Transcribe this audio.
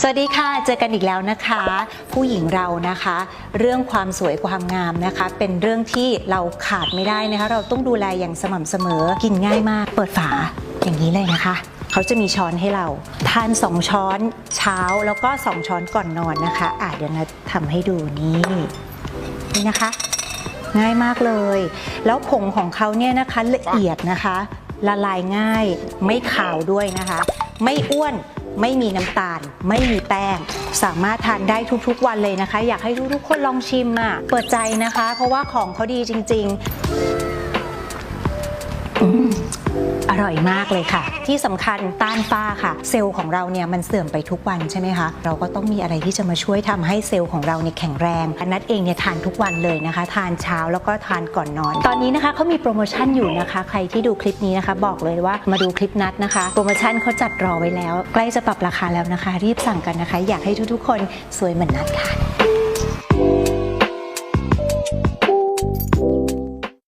สวัสดีค่ะ เจอกันอีกแล้วนะคะ ผู้หญิงเรานะคะ เรื่องความสวยความงามนะคะ เป็นเรื่องที่เราขาดไม่ได้นะคะ เราต้องดูแลอย่างสม่ำเสมอกินง่ายมาก เปิดฝาอย่างนี้เลยนะคะ เขาจะมีช้อนให้เรา ทาน 2 ช้อนเช้าแล้วก็ 2 ช้อนก่อนนอนนะคะอะเดี๋ยวนะทำให้ดูนี่นี่นะคะ ง่ายมากเลย แล้วผงของเขาเนี่ยนะคะละเอียดนะคะ ละลายง่ายไม่ขาวด้วยนะคะ ไม่อ้วน ไม่มีน้ำตาล ไม่มีแป้ง สามารถทานได้ทุกๆวันเลยนะคะ อยากให้ทุกๆคนลองชิมอะเปิดใจนะคะ เพราะว่าของเขาดีจริง ๆ ร่อยมากเลยค่ะ ที่สำคัญต้านฝ้าค่ะ เซลล์ของเราเนี่ยมันเสื่อมไปทุกวันใช่ไหมคะ เราก็ต้องมีอะไรที่จะมาช่วยทำให้เซลล์ของเราเนี่ยแข็งแรงอันนัทเองเนี่ยทานทุกวันเลยนะคะ ทานเช้าแล้วก็ทานก่อนนอน ตอนนี้นะคะเขามีโปรโมชั่นอยู่นะคะ ใครที่ดูคลิปนี้นะคะ บอกเลยว่ามาดูคลิปนัดนะคะ โปรโมชั่นเขาจัดรอไว้แล้ว ใกล้จะปรับราคาแล้วนะคะ รีบสั่งกันนะคะ อยากให้ทุกๆ คนสวยเหมือนนัดค่ะ